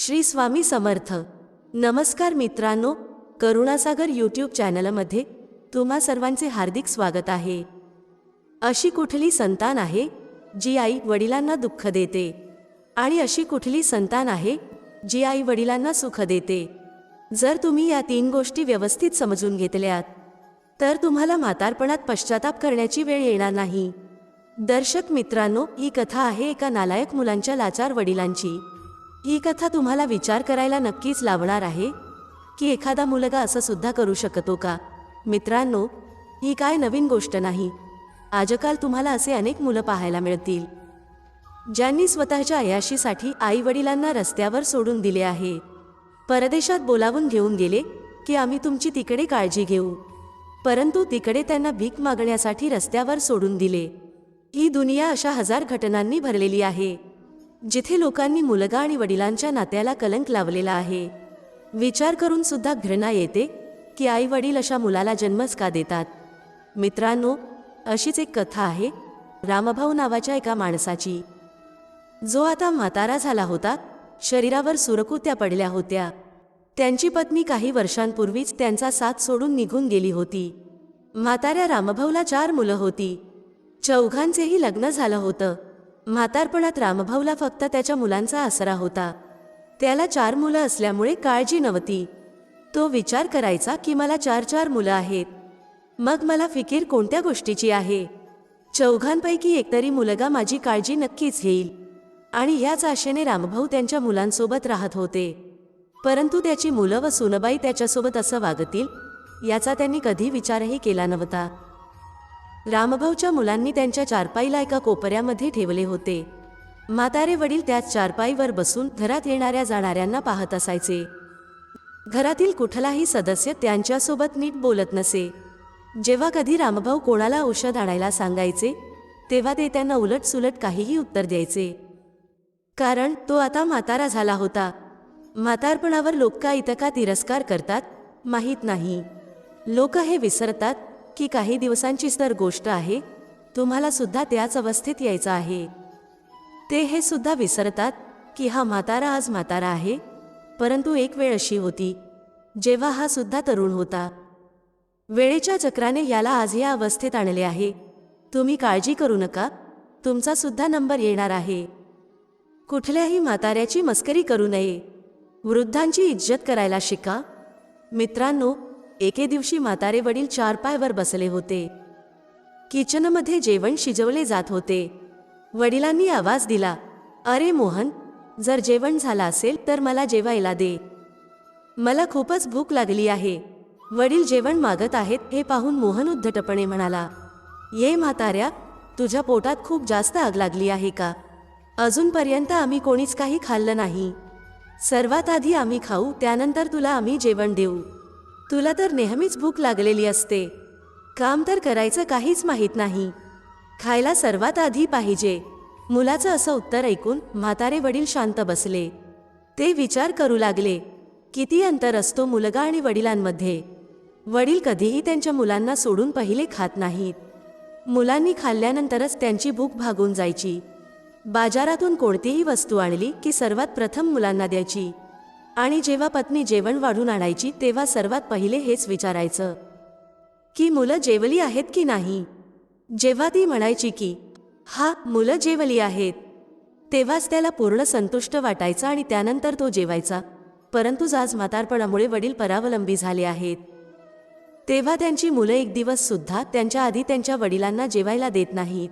श्री स्वामी समर्थ. नमस्कार मित्रांनो करुणासागर यूट्यूब चॅनलमध्ये तुम्हा सर्वांचे हार्दिक स्वागत आहे. अशी कुठली संतान आहे जी आई वडिलांना दुःख देते? आणि अशी कुठली संतान आहे जी आई वडिलांना सुख देते? जर तुम्ही या तीन गोष्टी व्यवस्थित समजून घेतल्यात तर तुम्हाला म्हातारपणात पश्चाताप करण्याची वेळ येणार नाही. दर्शक मित्रांनो ही कथा आहे एका नालायक मुलांच्या लाचार वडिलांची. ही कथा तुम्हाला विचार करायला नक्कीच लावणार आहे. की एखादा मुलगा असं सुद्धा करू शकतो का? मित्रांनो ही काय नवीन गोष्ट नाही. आजकाल तुम्हाला असे अनेक मुलं पाहायला मिळतील. ज्यांनी स्वतःच्या अयाशीसाठी आई वडिलांना रस्त्यावर सोडून दिले आहे. परदेशात बोलावून घेऊन गेले की आम्ही तुमची तिकडे काळजी घेऊ. परंतु तिकडे त्यांना भीक मागण्यासाठी रस्त्यावर सोडून दिले. ही दुनिया अशा हजार घटनांनी भरलेली आहे. जिथे लोकांनी मुलगा आणि वडिलांच्या नात्याला कलंक लावलेला आहे. विचार करून सुद्धा घृणा येते की आई वडील अशा मुलाला जन्मच का देतात? मित्रांनो अशीच एक कथा आहे रामभाऊ नावाच्या एका माणसाची. जो आता म्हातारा झाला होता शरीरावर सुरकुत्या पडल्या होत्या. त्यांची पत्नी काही वर्षांपूर्वीच त्यांचा साथ सोडून निघून गेली होती. म्हाताऱ्या रामभाऊला चार मुलं होती. चौघांचेही लग्न झालं होतं. म्हातारपणात रामभाऊला फक्त त्याच्या मुलांचा आसरा होता. त्याला चार मुलं असल्यामुळे काळजी नव्हती. तो विचार करायचा की मला चार चार मुलं आहेत. मग मला फिकीर कोणत्या गोष्टीची आहे? चौघांपैकी एकतरी मुलगा माझी काळजी नक्कीच घेईल. आणि ह्याच आशेने रामभाऊ त्यांच्या मुलांसोबत राहत होते. परंतु त्याची मुलं व सुनबाई त्याच्यासोबत असं वागतील याचा त्यांनी कधी विचारही केला नव्हता. रामभाऊच्या मुलांनी त्यांच्या चारपाईला एका कोपऱ्यामध्ये ठेवले होते. म्हातारे वडील त्याच चारपाईवर बसून घरात येणाऱ्या जाणाऱ्यांना पाहत असायचे. घरातील कुठलाही सदस्य त्यांच्यासोबत नीट बोलत नसे. जेव्हा कधी रामभाऊ कोणाला औषध आणायला सांगायचे तेव्हा ते त्यांना उलट सुलट काहीही उत्तर द्यायचे. कारण तो आता म्हातारा झाला होता. म्हातारपणावर लोक का इतका तिरस्कार करतात माहीत नाही. लोक हे विसरतात की काही दिवसांचीच तर गोष्ट आहे तुम्हाला सुद्धा त्याच अवस्थेत यायचं आहे. ते हे सुद्धा विसरतात की हा म्हातारा आज म्हातारा आहे परंतु एक वेळ अशी होती जेव्हा हा सुद्धा तरुण होता. वेळेच्या चक्राने याला आज या अवस्थेत आणले आहे. तुम्ही काळजी करू नका तुमचा सुद्धा नंबर येणार आहे. कुठल्याही म्हाताऱ्याची मस्करी करू नये. वृद्धांची इज्जत करायला शिका. मित्रांनो एके दिवशी म्हातारे वडील चारपायवर बसले होते. किचनमध्ये जेवण शिजवले जात होते. वडिलांनी आवाज दिला अरे मोहन जर जेवण झालं असेल तर मला जेवायला दे. मला खूपच भूक लागली आहे. वडील जेवण मागत आहेत हे पाहून मोहन उद्धटपणे म्हणाला ये म्हाताऱ्या तुझ्या पोटात खूप जास्त आग लागली आहे का? अजूनपर्यंत आम्ही कोणीच काही खाल्लं नाही. सर्वात आधी आम्ही खाऊ त्यानंतर तुला आम्ही जेवण देऊ. तुला तर नेहमीच भूक लागलेली असते. काम तर करायचं काहीच माहीत नाही. खायला सर्वात आधी पाहिजे. मुलाचं असं उत्तर ऐकून म्हातारे वडील शांत बसले. ते विचार करू लागले किती अंतर असतो मुलगा आणि वडिलांमध्ये? वडील कधीही त्यांच्या मुलांना सोडून पहिले खात नाहीत. मुलांनी खाल्ल्यानंतरच त्यांची भूक भागून जायची. बाजारातून कोणतीही वस्तू आणली की सर्वात प्रथम मुलांना द्यायची. आणि जेव्हा पत्नी जेवण वाढून आणायची तेव्हा सर्वात पहिले हेच विचारायचं की मुलं जेवली आहेत की नाही? जेव्हा ती म्हणायची की हा मुलं जेवली आहेत. तेव्हाच त्याला पूर्ण संतुष्ट वाटायचा आणि त्यानंतर तो जेवायचा. परंतु आज म्हातारपणामुळे वडील परावलंबी झाले आहेत. तेव्हा त्यांची मुलं एक दिवस सुद्धा त्यांच्या आधी त्यांच्या वडिलांना जेवायला देत नाहीत.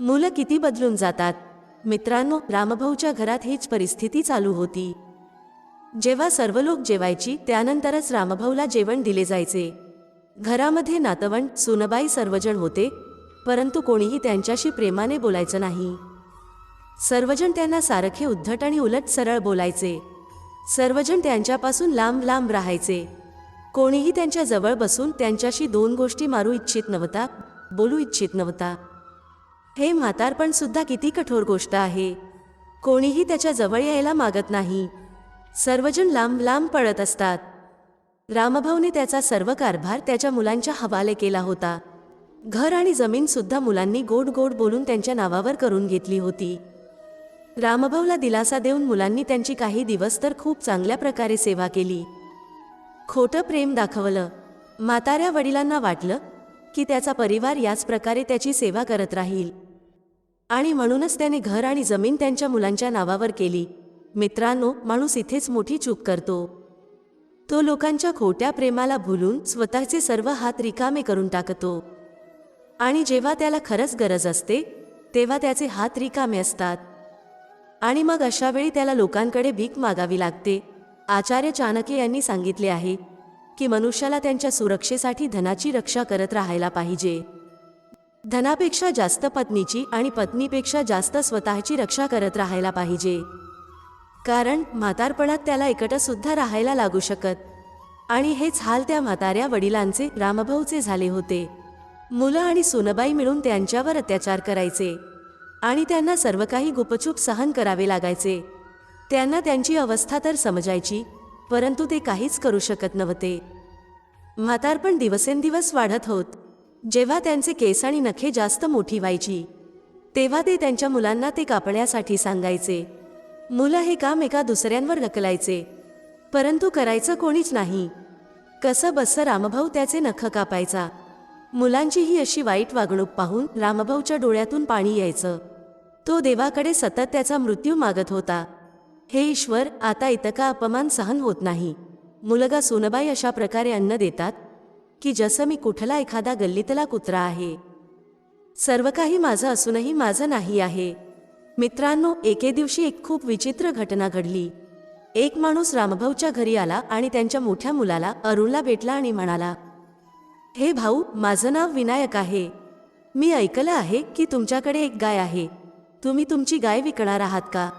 मुलं किती बदलून जातात. मित्रांनो रामभाऊच्या घरात हीच परिस्थिती चालू होती. जेव्हा सर्व लोक जेवायची त्यानंतरच रामभाऊला जेवण दिले जायचे. घरामध्ये नातवंड सुनबाई सर्वजण होते परंतु कोणीही त्यांच्याशी प्रेमाने बोलायचं नाही. सर्वजण त्यांना सारखे उद्धट आणि उलट सरळ बोलायचे. सर्वजण त्यांच्यापासून लांब लांब राहायचे. कोणीही त्यांच्या जवळ बसून त्यांच्याशी दोन गोष्टी मारू इच्छित नव्हता बोलू इच्छित नव्हता. हे म्हातारपण सुद्धा किती कठोर गोष्ट आहे. कोणीही त्याच्याजवळ यायला मागत नाही. सर्वजण लांब लांब पळत असतात. रामभाऊने त्याचा सर्व कारभार त्याच्या मुलांच्या हवाले केला होता. घर आणि जमीन सुद्धा मुलांनी गोड गोड बोलून त्यांच्या नावावर करून घेतली होती. रामभाऊला दिलासा देऊन मुलांनी त्यांची काही दिवस तर खूप चांगल्या प्रकारे सेवा केली. खोटं प्रेम दाखवलं. म्हाताऱ्या वडिलांना वाटलं की त्याचा परिवार याच प्रकारे त्याची सेवा करत राहील. आणि म्हणूनच त्याने घर आणि जमीन त्यांच्या मुलांच्या नावावर केली. मित्रांनो माणूस इथेच मोठी चूक करतो. तो लोकांच्या खोट्या प्रेमाला भुलून स्वतःचे सर्व हात रिकामे करून टाकतो. आणि जेव्हा त्याला खरंच गरज असते तेव्हा त्याचे हात रिकामे असतात. आणि मग अशावेळी त्याला लोकांकडे भीक मागावी लागते. आचार्य चाणक्य यांनी सांगितले आहे की मनुष्याला त्यांच्या सुरक्षेसाठी धनाची रक्षा करत राहायला पाहिजे. धनापेक्षा जास्त पत्नीची आणि पत्नीपेक्षा जास्त स्वतःची रक्षा करत राहायला पाहिजे. कारण म्हातारपणात त्याला एकटं सुद्धा राहायला लागू शकत. आणि हेच हाल त्या म्हाताऱ्या वडिलांचे रामभाऊचे झाले होते. मुलं आणि सोनबाई मिळून त्यांच्यावर अत्याचार करायचे. आणि त्यांना सर्व काही गुपचूप सहन करावे लागायचे. त्यांना त्यांची अवस्था तर समजायची परंतु ते काहीच करू शकत नव्हते. म्हातारपण दिवसेंदिवस वाढत होत. जेव्हा त्यांचे केस आणि नखे जास्त मोठी व्हायची तेव्हा ते त्यांच्या मुलांना ते कापण्यासाठी सांगायचे. मुलं हे काम एका दुसऱ्यांवर ढकलायचे. परंतु करायचं कोणीच नाही. कसं बसं रामभाऊ त्याचे नख कापायचा. मुलांची ही अशी वाईट वागणूक पाहून रामभाऊच्या डोळ्यातून पाणी यायचं. तो देवाकडे सतत त्याचा मृत्यू मागत होता. हे ईश्वर आता इतका अपमान सहन होत नाही. मुलगा सोनबाई अशा प्रकारे अन्न देतात की जसं मी कुठला एखादा गल्लीतला कुत्रा आहे. सर्व काही माझं असूनही माझं नाही आहे. मित्रांनो एके दिवशी एक खूप विचित्र घटना घडली. एक माणूस रामभाऊच्या घरी आला आणि त्यांच्या मोठ्या मुलाला अरुणला भेटला आणि म्हणाला हे भाऊ माझं नाव विनायक आहे. मी ऐकलं आहे की तुमच्याकडे एक गाय आहे. तुम्ही तुमची गाय विकणार आहात का?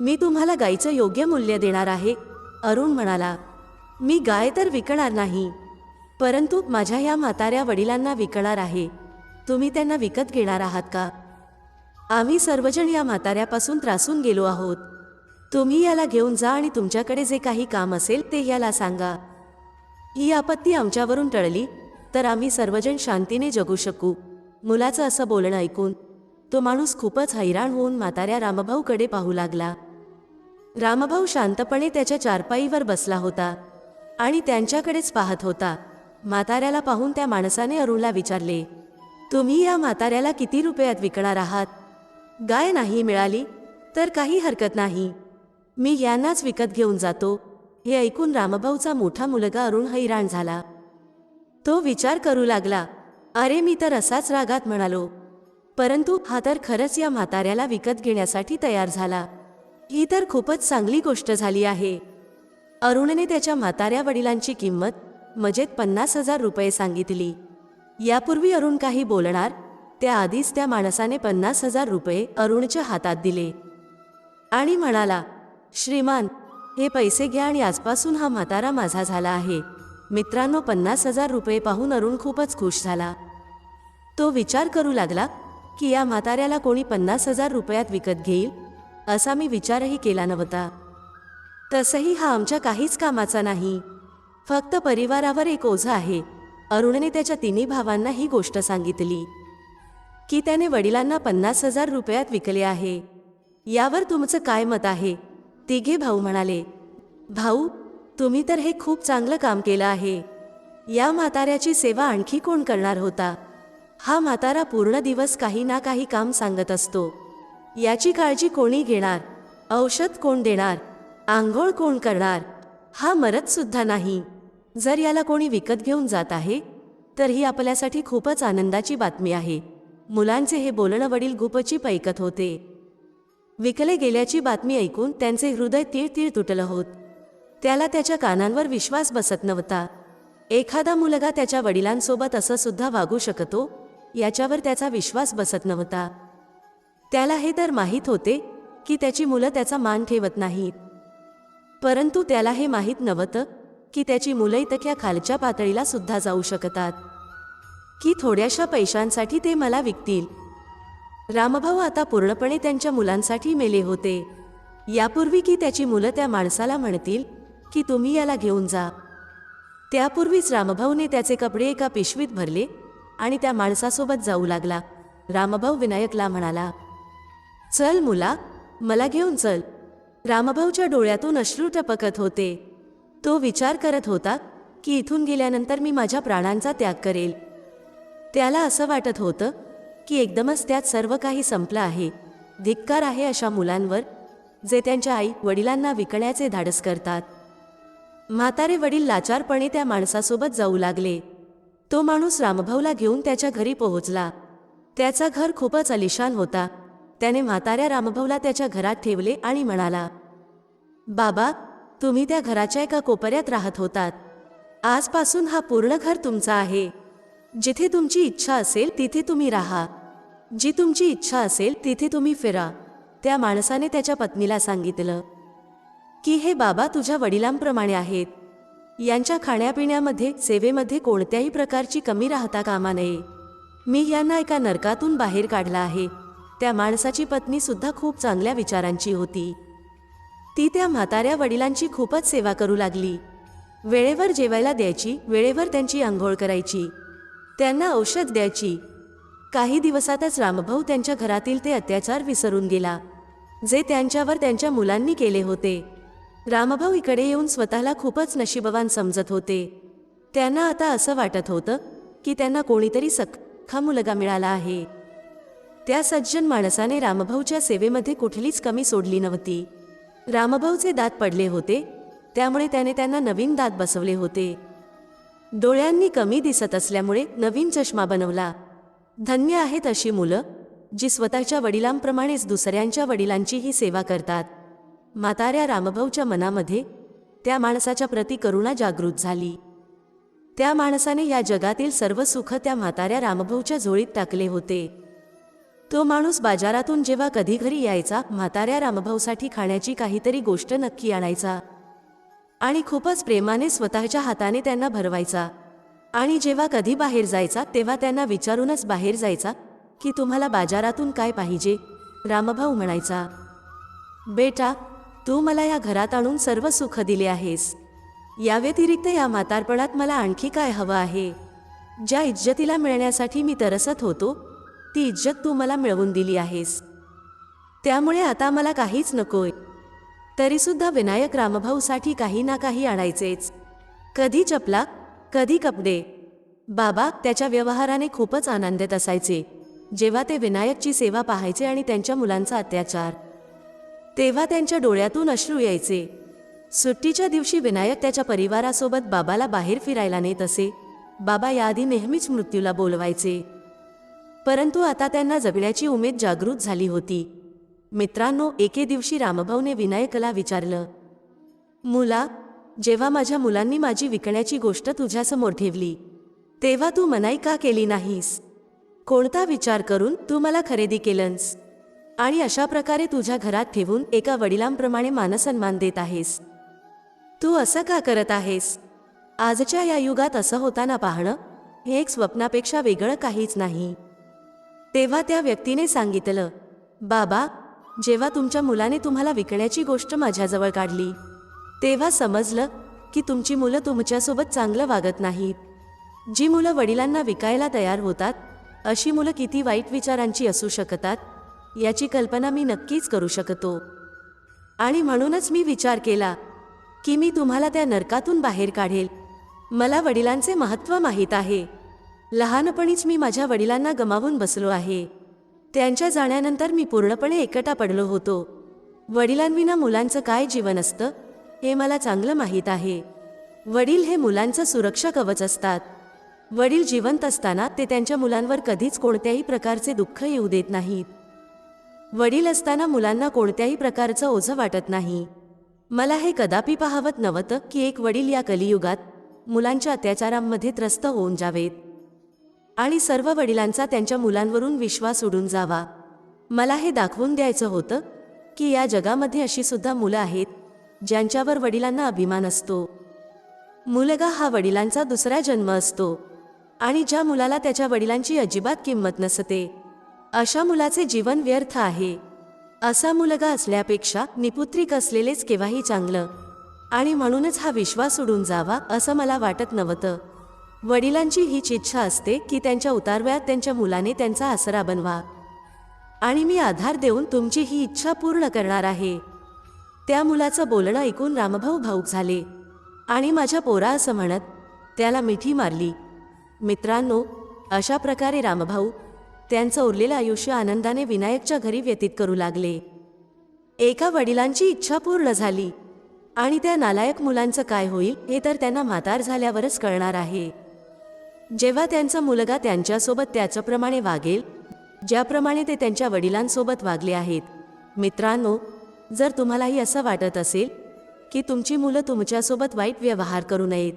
मी तुम्हाला गायीचं योग्य मूल्य देणार आहे. अरुण म्हणाला मी गाय तर विकणार नाही परंतु माझ्या या म्हाताऱ्या वडिलांना विकणार आहे. तुम्ही त्यांना विकत घेणार आहात का? आम्ही सर्वजण या म्हाताऱ्यापासून त्रासून गेलो आहोत. तुम्ही याला घेऊन जा आणि तुमच्याकडे जे काही काम असेल ते याला सांगा. ही आपत्ती आमच्यावरून टळली तर आम्ही सर्वजण शांतीने जगू शकू. मुलाचं असं बोलणं ऐकून तो माणूस खूपच हैराण होऊन म्हाताऱ्या रामभाऊकडे पाहू लागला. रामभाऊ शांतपणे त्याच्या चारपाईवर बसला होता आणि त्यांच्याकडेच पाहत होता. म्हाताऱ्याला पाहून त्या माणसाने अरुणला विचारले तुम्ही या म्हाताऱ्याला किती रुपयात विकणार आहात? गाय नाही मिळाली तर काही हरकत नाही. मी यांनाच विकत घेऊन जातो. हे ऐकून रामभाऊचा मोठा मुलगा अरुण हैराण झाला. तो विचार करू लागला अरे मी तर असाच रागात म्हणालो. परंतु हा तर खरंच या म्हाताऱ्याला विकत घेण्यासाठी तयार झाला. ही तर खूपच चांगली गोष्ट झाली आहे. अरुणने त्याच्या म्हाताऱ्या वडिलांची किंमत मजेत पन्नास हजार रुपये सांगितली. यापूर्वी अरुण काही बोलणार त्याआधीच त्या माणसाने पन्नास हजार रुपये अरुणच्या हातात दिले. आणि म्हणाला श्रीमान हे पैसे घ्या आणि आजपासून हा म्हातारा माझा झाला आहे. मित्रांनो पन्नास हजार रुपये पाहून अरुण खूपच खुश झाला. तो विचार करू लागला की या म्हाताऱ्याला कोणी पन्नास हजार रुपयात विकत घेईल? असा मी विचारही केला नव्हता. तसंही हा आमच्या काहीच कामाचा नाही. फक्त परिवारावर एक ओझं आहे. अरुणने त्याच्या तिन्ही भावांना ही गोष्ट सांगितली. की त्याने वडिलांना पन्नास हजार रुपयात विकले आहे. यावर तुमचं काय मत आहे? तिघे भाऊ म्हणाले भाऊ तुम्ही तर हे खूप चांगलं काम केलं आहे. या म्हाताऱ्याची सेवा आणखी कोण करणार होता? हा म्हातारा पूर्ण दिवस काही ना काही काम सांगत असतो. याची काळजी कोणी घेणार? औषध कोण देणार? आंघोळ कोण करणार? हा मरत सुद्धा नाही. जर याला कोणी विकत घेऊन जात आहे तर ही आपल्यासाठी खूपच आनंदाची बातमी आहे. मुलांचे हे बोलणं वडील गुपचीप पैकत होते. विकले गेल्याची बातमी ऐकून त्यांचे हृदय तीळ तीळ तुटलं होत. त्याला त्याच्या कानांवर विश्वास बसत नव्हता. एखादा मुलगा त्याच्या वडिलांसोबत असं सुद्धा वागू शकतो याच्यावर त्याचा विश्वास बसत नव्हता. त्याला हे तर माहीत होते की त्याची मुलं त्याचा मान ठेवत नाहीत. परंतु त्याला हे माहीत नव्हतं की त्याची मुलं इतक्या खालच्या पातळीला सुद्धा जाऊ शकतात. की थोड्याशा पैशांसाठी ते मला विकतील. रामभाऊ आता पूर्णपणे त्यांच्या मुलांसाठी मेले होते. यापूर्वी की त्याची मुलं त्या माणसाला म्हणतील की तुम्ही याला घेऊन जा. त्यापूर्वीच रामभाऊने त्याचे कपडे एका पिशवीत भरले आणि त्या माणसासोबत जाऊ लागला. रामभाऊ विनायकला म्हणाला चल मुला मला घेऊन चल. रामभाऊच्या डोळ्यातून अश्रू टपकत होते. तो विचार करत होता की इथून गेल्यानंतर मी माझ्या प्राणांचा त्याग करेल. त्याला असं वाटत होतं की एकदमच त्यात सर्व काही संपलं आहे. धिक्कार आहे अशा मुलांवर जे त्यांच्या आई वडिलांना विकण्याचे धाडस करतात. म्हातारे वडील लाचारपणे त्या माणसासोबत जाऊ लागले. तो माणूस रामभाऊला घेऊन त्याच्या घरी पोहोचला. त्याचा घर खूपच अलिशान होता. त्याने म्हाताऱ्या रामभाऊला त्याच्या घरात ठेवले आणि म्हणाला बाबा तुम्ही त्या घराच्या एका कोपऱ्यात राहत होतात. आजपासून हा पूर्ण घर तुमचा आहे. जिथे तुमची इच्छा असेल तिथे तुम्ही राहा. जी तुमची इच्छा असेल तिथे तुम्ही फिरा. त्या माणसाने त्याच्या पत्नीला सांगितलं की हे बाबा तुझ्या वडिलांप्रमाणे आहेत. यांच्या खाण्यापिण्यामध्ये सेवेमध्ये कोणत्याही प्रकारची कमी राहता कामा नये. मी यांना एका नरकातून बाहेर काढला आहे. त्या माणसाची पत्नी सुद्धा खूप चांगल्या विचारांची होती. ती त्या म्हाताऱ्या वडिलांची खूपच सेवा करू लागली. वेळेवर जेवायला द्यायची वेळेवर त्यांची आंघोळ करायची. त्यांना औषध द्यायची. काही दिवसातच रामभाऊ त्यांच्या घरातील ते अत्याचार विसरून गेला जे त्यांच्यावर त्यांच्या मुलांनी केले होते. रामभाऊ इकडे येऊन स्वतःला खूपच नशीबवान समजत होते. त्यांना आता असं वाटत होतं की त्यांना कोणीतरी सख्खा मुलगा मिळाला आहे. त्या सज्जन माणसाने रामभाऊच्या सेवेमध्ये कुठलीच कमी सोडली नव्हती. रामभाऊचे दात पडले होते त्यामुळे त्याने त्यांना नवीन दात बसवले होते. डोळ्यांनी कमी दिसत असल्यामुळे नवीन चष्मा बनवला. धन्य आहेत अशी मुलं जी स्वतःच्या वडिलांप्रमाणेच दुसऱ्यांच्या वडिलांचीही सेवा करतात. म्हाताऱ्या रामभाऊच्या मनामध्ये त्या माणसाच्या प्रती करुणा जागृत झाली. त्या माणसाने या जगातील सर्व सुख त्या म्हाताऱ्या रामभाऊच्या झोळीत टाकले होते. तो माणूस बाजारातून जेव्हा कधी घरी यायचा म्हाताऱ्या रामभाऊसाठी खाण्याची काहीतरी गोष्ट नक्की आणायचा. आणि खूपच प्रेमाने स्वतःच्या हाताने त्यांना भरवायचा. आणि जेव्हा कधी बाहेर जायचा तेव्हा त्यांना विचारूनच बाहेर जायचा की तुम्हाला बाजारातून काय पाहिजे? रामभाऊ म्हणायचा बेटा तू मला या घरात आणून सर्व सुख दिले आहेस. या व्यतिरिक्त या म्हातारपणात मला आणखी काय हवं आहे? ज्या इज्जतीला मिळण्यासाठी मी तरसत होतो ती इज्जत तू मला मिळवून दिली आहेस. त्यामुळे आता मला काहीच नकोय. तरीसुद्धा विनायक रामभाऊसाठी काही ना काही आणायचेच. कधी चपला कधी कपडे. बाबा त्याच्या व्यवहाराने खूपच आनंदित असायचे. जेव्हा ते विनायकची सेवा पाहायचे आणि त्यांच्या मुलांचा अत्याचार. तेव्हा त्यांच्या डोळ्यातून अश्रू यायचे. सुट्टीच्या दिवशी विनायक त्याच्या परिवारासोबत बाबाला बाहेर फिरायला नेत असे. बाबा याआधी नेहमीच मृत्यूला बोलवायचे. परंतु आता त्यांना जगण्याची उमेद जागृत झाली होती. मित्रांनो एके दिवशी रामभाऊने विनायकला विचारलं मुला जेव्हा माझ्या मुलांनी माझी विकण्याची गोष्ट तुझ्यासमोर ठेवली तेव्हा तू मनाई का केली नाहीस? कोणता विचार करून तू मला खरेदी केलंस? आणि अशा प्रकारे तुझ्या घरात ठेवून एका वडिलांप्रमाणे मानसन्मान देत आहेस. तू असं का करत आहेस? आजच्या या युगात असं होताना पाहणं हे एक स्वप्नापेक्षा वेगळं काहीच नाही. तेव्हा त्या व्यक्तीने सांगितलं बाबा जेव्हा तुमच्या मुलाने तुम्हाला विकण्याची गोष्ट माझ्याजवळ काढली तेव्हा समजलं की तुमची मुलं तुमच्यासोबत चांगलं वागत नाहीत. जी मुलं वडिलांना विकायला तयार होतात अशी मुलं किती वाईट विचारांची असू शकतात याची कल्पना मी नक्कीच करू शकतो. आणि म्हणूनच मी विचार केला की मी तुम्हाला त्या नरकातून बाहेर काढेल. मला वडिलांचे महत्त्व माहीत आहे. लहानपणीच मी माझ्या वडिलांना गमावून बसलो आहे. त्यांच्या जाण्यानंतर मी पूर्णपणे एकटा पडलो होतो. वडिलांविना मुलांचं काय जीवन असतं हे मला चांगलं माहीत आहे. वडील हे मुलांचं सुरक्षा कवच असतात. वडील जिवंत असताना ते त्यांच्या मुलांवर कधीच कोणत्याही प्रकारचे दुःख येऊ देत नाहीत. वडील असताना मुलांना कोणत्याही प्रकारचं ओझं वाटत नाही. मला हे कदापि पाहावत नव्हतं की एक वडील या कलियुगात मुलांच्या अत्याचारांमध्ये त्रस्त होऊन जावेत. आणि सर्व वडिलांचा त्यांच्या मुलांवरून विश्वास उडून जावा. मला हे दाखवून द्यायचं होतं की या जगामध्ये अशी सुद्धा मुलं आहेत ज्यांच्यावर वडिलांना अभिमान असतो. मुलगा हा वडिलांचा दुसरा जन्म असतो आणि ज्या मुलाला त्याच्या वडिलांची अजिबात किंमत नसते. अशा मुलाचे जीवन व्यर्थ आहे. असा मुलगा असल्यापेक्षा निपुत्रिक असलेलेच केव्हाही चांगलं आणि म्हणूनच हा विश्वास उडून जावा असं मला वाटत नव्हतं. वडिलांची हीच इच्छा असते की त्यांच्या उतारव्यात त्यांच्या मुलाने त्यांचा आसरा बनवा. आणि मी आधार देऊन तुमची ही इच्छा पूर्ण करणार आहे. त्या मुलाचं बोलणं ऐकून रामभाऊ भाऊक झाले. आणि माझ्या पोरा असं म्हणत त्याला मिठी मारली. मित्रांनो अशा प्रकारे रामभाऊ त्यांचं उरलेलं आयुष्य आनंदाने विनायकच्या घरी व्यतीत करू लागले. एका वडिलांची इच्छा पूर्ण झाली. आणि त्या नालायक मुलांचं काय होईल हे तर त्यांना म्हातार झाल्यावरच कळणार आहे. जेव्हा त्यांचा मुलगा त्यांच्यासोबत त्याच्याप्रमाणे वागेल ज्याप्रमाणे ते त्यांच्या वडिलांसोबत वागले आहेत. मित्रांनो जर तुम्हालाही असं वाटत असेल की तुमची मुलं तुमच्यासोबत वाईट व्यवहार करू नयेत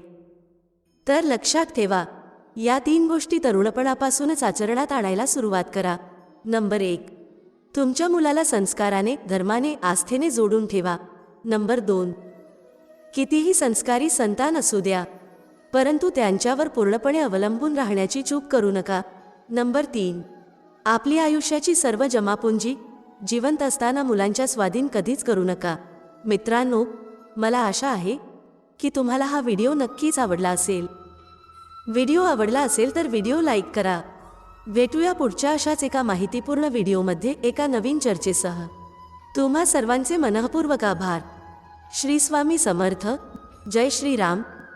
तर लक्षात ठेवा या तीन गोष्टी तरुणपणापासूनच आचरणात आणायला सुरुवात करा. नंबर एक तुमच्या मुलाला संस्काराने धर्माने आस्थेने जोडून ठेवा. नंबर दोन कितीही संस्कारी संतान असू द्या परंतु त्यांच्यावर पूर्णपणे अवलंबून राहण्याची चूक करू नका. नंबर तीन. आपली आयुष्याची सर्व जमापुंजी जिवंत असताना मुलांच्या स्वाधीन कधीच करू नका. मित्रांनो मला आशा आहे की तुम्हाला हा व्हिडिओ नक्कीच आवडला असेल. व्हिडिओ आवडला असेल तर व्हिडिओ लाईक करा. भेटूया पुढच्या अशाच एका माहितीपूर्ण व्हिडिओमध्ये एका नवीन चर्चेसह. तुम्हा सर्वांचे मनःपूर्वक आभार. श्री स्वामी समर्थ. जय श्रीराम.